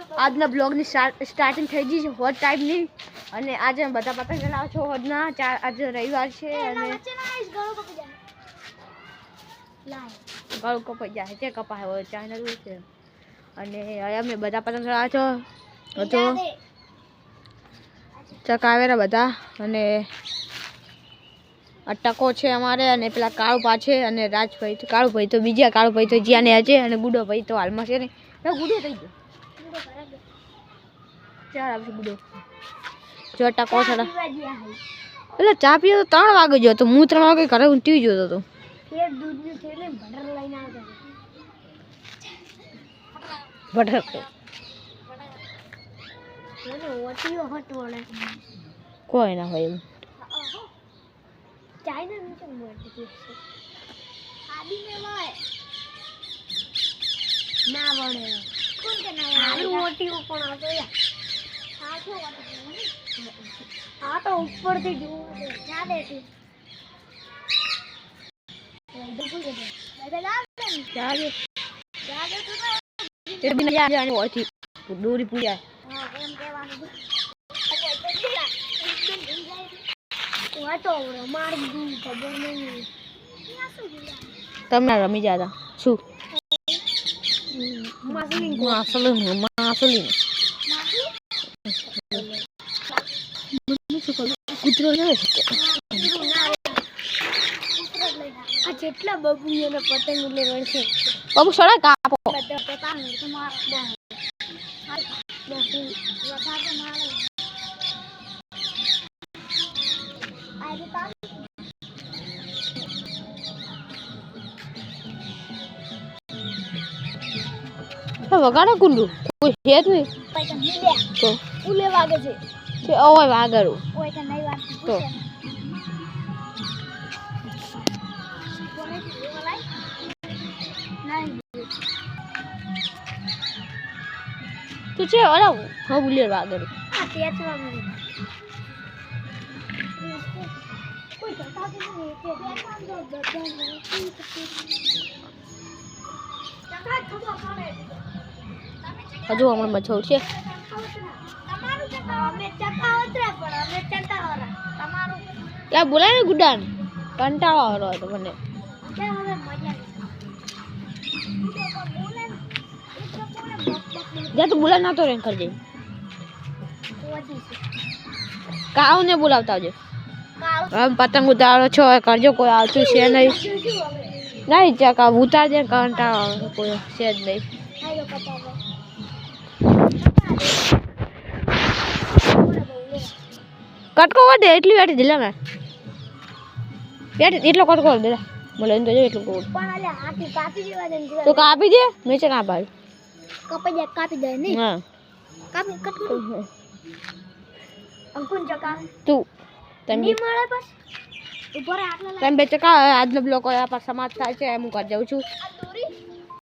આજના બ્લોગની સ્ટાર્ટિંગ થઈ ગઈ છે. હોટ ટાઈમની અને આજે બધા પતંગ ચલાવો છો હોદના. ચાર આજે રવિવાર છે અને ગળું કપાઈ જાય. છે કપાય? હોય ચાઇનલ છે. અને હવે અમે બધા પતંગ ચલાવો છો. હતો ચકાવેરા બધા. અને અટકો છે અમારે અને પેલા કાળુપા છે અને રાજભાઈ તો કાળુભાઈ તો બીજા કાળુભાઈ તો જ્યાં ને હજે અને ગુડો ભાઈ તો હાલમાં છે ને. ગુડો થઈ ગયો. ચાલ આવશે બુડો જો ટકો છે એટલે ચા પીએ તો ત્રણ વાગે જો તો હું ત્રણ વાગે ઘરે ટીવી જોતો હતો. ભટક કોઈ ના હોય એવું ના વળે. કોણ કે ના મોટી પણ આવતો આ તો ઉપરથી જોવું ક્યાં જા દે તું ચાલે એ બી ના જાણે હોયથી દોરી પૂજા તમે રમી જતા. શું? માસલી માસલી કૂતરો ના આ જેટલા બબુઓને પતંગ ઉલે છે બાબુ સડા કાપો વગાડે કુંડુ કોઈ જ નહીં. ઉલે વાગે છે કે ઓય વાગરું ઓય કે નહીં વાગતું તો. તું છે અલા હો ઉલે વાગરું આ વાગરું કોઈ નહીં. તે જ ખબર પડે. હજુ હમણાં મચ્છર છે ત્યાં બોલાય ને ગુડાન. કંટાળો આવતો હતો મને. ઈ તો બોલે નતો રે કરજે. કાવ ને બોલાવતા આવજો. આમ પતંગ ઉતારો છો કરજો કોઈ આવતું છે નહીં? નહીં ચકા ઉતારજે કંટાળો કોઈ છે જ નહીં. કટકો વધે એટલી વાટી દિલા મેં બેઠી એટલો કટકો દે બોલે તો જો એટલું કાપી દે ને જોવા તો કાપી દે છે ના પાડી કપાઈ જાય કાપી દે નહીં. હા. કાપી કટકો અંકુન ચકા. તું તમે મળે બસ. ઉપર આટલા તમે બે આજનો બ્લોક આ પર સમાપ્ત થાય છે. એમ હું કરી જાઉં છું.